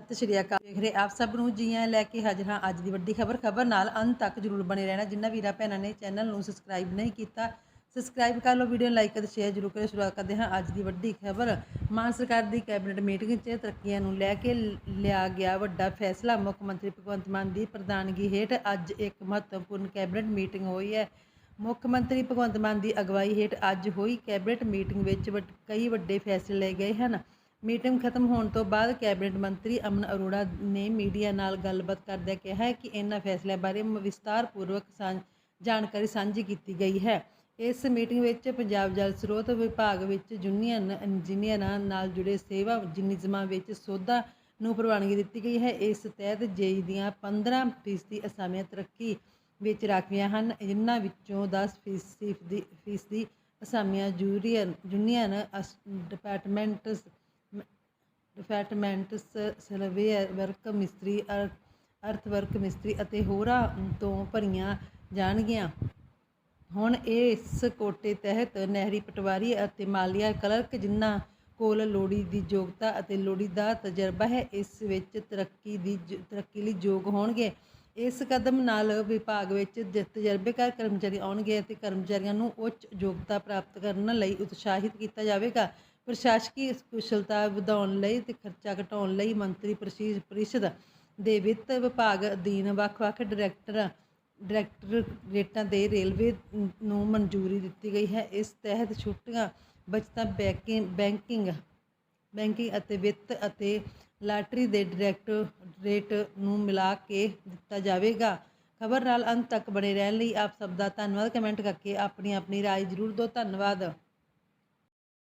ਸਤਿ ਸ਼੍ਰੀ ਅਕਾਲ। ਦੇਖ ਰਹੇ ਆਪ ਸਭ ਨੂੰ ਜੀਆਂ ਲੈ ਕੇ ਹਾਜ਼ਰ ਹਾਂ ਅੱਜ ਦੀ ਵੱਡੀ ਖਬਰ। ਖਬਰ ਨਾਲ ਅੰਤ ਤੱਕ ਜਰੂਰ ਬਣੇ ਰਹਿਣਾ। ਜਿਨ੍ਹਾਂ ਵੀਰਾਂ ਭੈਣਾਂ ਨੇ ਚੈਨਲ ਨੂੰ ਸਬਸਕ੍ਰਾਈਬ ਨਹੀਂ ਕੀਤਾ, ਸਬਸਕ੍ਰਾਈਬ ਕਰ ਲਓ, ਵੀਡੀਓ ਨੂੰ ਲਾਈਕ ਅਤੇ ਸ਼ੇਅਰ ਜਰੂਰ ਕਰਿਓ। ਸ਼ੁਰੂਆਤ ਕਰਦੇ ਹਾਂ ਅੱਜ ਦੀ ਵੱਡੀ ਖਬਰ। ਮਾਨ ਸਰਕਾਰ ਦੀ ਕੈਬਨਿਟ ਮੀਟਿੰਗ 'ਚ ਤਰੱਕੀਆਂ ਨੂੰ ਲੈ ਕੇ ਲਿਆ ਗਿਆ ਵੱਡਾ ਫੈਸਲਾ। ਮੁੱਖ ਮੰਤਰੀ ਭਗਵੰਤ ਮਾਨ ਦੀ ਪ੍ਰਧਾਨਗੀ ਹੇਠ ਅੱਜ ਇੱਕ ਮਹੱਤਵਪੂਰਨ ਕੈਬਨਿਟ ਮੀਟਿੰਗ ਹੋਈ ਹੈ। ਮੁੱਖ ਮੰਤਰੀ ਭਗਵੰਤ ਮਾਨ ਦੀ ਅਗਵਾਈ ਹੇਠ ਅੱਜ ਹੋਈ ਕੈਬਨਿਟ ਮੀਟਿੰਗ ਵਿੱਚ ਵੱਡ- ਕਈ ਵੱਡੇ ਫੈਸਲੇ ਲਏ ਗਏ ਹਨ। ਮੀਟਿੰਗ ਖਤਮ ਹੋਣ ਤੋਂ ਬਾਅਦ ਕੈਬਨਿਟ ਮੰਤਰੀ ਅਮਨ ਅਰੋੜਾ ਨੇ ਮੀਡੀਆ ਨਾਲ ਗੱਲਬਾਤ ਕਰਦਿਆਂ ਕਿਹਾ ਕਿ ਇਹਨਾਂ ਫੈਸਲਿਆਂ ਬਾਰੇ ਵਿਸਤਾਰਪੂਰਵਕ ਸਾਂਝ, ਜਾਣਕਾਰੀ ਸਾਂਝੀ ਕੀਤੀ ਗਈ ਹੈ। ਇਸ ਮੀਟਿੰਗ ਵਿੱਚ ਪੰਜਾਬ ਜਲ ਸਰੋਤ ਵਿਭਾਗ ਵਿੱਚ ਯੂਨੀਅਨ ਇੰਜੀਨੀਅਰਾਂ ਨਾਲ ਜੁੜੇ ਸੇਵਾ ਨਿਯਮਾਂ ਵਿੱਚ ਸੋਧਾਂ ਨੂੰ ਪ੍ਰਵਾਨਗੀ ਦਿੱਤੀ ਗਈ ਹੈ। ਇਸ ਤਹਿਤ ਜੇਈ ਦੀਆਂ 15 ਫੀਸਦੀ ਅਸਾਮੀਆਂ ਤਰੱਕੀ ਵਿੱਚ ਰਾਖਵੀਆਂ ਹਨ। ਜਿਨ੍ਹਾਂ ਵਿੱਚੋਂ 10 ਫੀਸਦੀ ਫੀਸਦੀ ਅਸਾਮੀਆਂ ਯੂਰੀਅਨ ਯੂਨੀਅਨ ਅਸ- departments departments uh, surveyor work ਮਿਸਤਰੀ, ਅਰ- ਅਰਥ ਵਰਕ ਮਿਸਤਰੀ ਅਤੇ ਹੋਰਾਂ ਤੋਂ ਭਰੀਆਂ ਜਾਣਗੀਆਂ। ਹੁਣ ਇਸ ਕੋਟੇ ਤਹਿਤ ਨਹਿਰੀ ਪਟਵਾਰੀ ਅਤੇ ਮਾਲੀਆ ਕਲਰਕ ਜਿਨ੍ਹਾਂ ਕੋਲ ਲੋੜੀ ਦੀ ਯੋਗਤਾ ਅਤੇ ਲੋੜੀਦਾ ਤਜਰਬਾ ਹੈ, ਇਸ ਵਿੱਚ ਤਰੱਕੀ ਦੀ ਤਰੱਕੀ ਲਈ ਯੋਗ ਹੋਣਗੇ। ਇਸ ਕਦਮ ਨਾਲ ਵਿਭਾਗ ਵਿੱਚ ਜ- ਤਜਰਬੇਕਾਰ ਕਰਮਚਾਰੀ ਆਉਣਗੇ ਅਤੇ ਕਰਮਚਾਰੀਆਂ ਨੂੰ ਉੱਚ ਯੋਗਤਾ ਪ੍ਰਾਪਤ ਕਰਨ ਲਈ ਉਤਸ਼ਾਹਿਤ ਕੀਤਾ ਜਾਵੇਗਾ। ਪ੍ਰਸ਼ਾਸਕੀ ਕੁਸ਼ਲਤਾ ਵਧਾਉਣ ਲਈ ਤੇ ਖਰਚਾ ਘਟਾਉਣ ਲਈ ਮੰਤਰੀ ਪ੍ਰਸ਼ੀ- ਪ੍ਰੀਸ਼ਦ ਦੇ ਵਿੱਤ ਵਿਭਾਗ ਅਧੀਨ ਵੱਖ-ਵੱਖ ਡਾਇਰੈਕਟਰਾਂ, ਡਾਇਰੈਕਟਰੇਟਾਂ ਦੇ ਰੇਲਵੇ ਨੂੰ ਮਨਜ਼ੂਰੀ ਦਿੱਤੀ ਗਈ ਹੈ। ਇਸ ਤਹਿਤ ਛੁੱਟੀਆਂ, ਬਚਤਾਂ ਬੈਕਿੰ- ਬੈਂਕਿੰਗ ਬੈਂਕਿੰਗ ਅਤੇ ਵਿੱਤ ਅਤੇ ਲਾਟਰੀ ਦੇ ਡਾਇਰੈਕਟੋਰੇਟ ਨੂੰ ਮਿਲਾ ਕੇ ਦਿੱਤਾ ਜਾਵੇਗਾ। ਖਬਰ ਨਾਲ ਅੰਤ ਤੱਕ ਬਣੇ ਰਹਿਣ ਲਈ ਆਪ ਸਭ ਦਾ ਧੰਨਵਾਦ। ਕਮੈਂਟ ਕਰਕੇ ਆਪਣੀ ਆਪਣੀ ਰਾਏ ਜ਼ਰੂਰ ਦਿਓ। ਧੰਨਵਾਦ।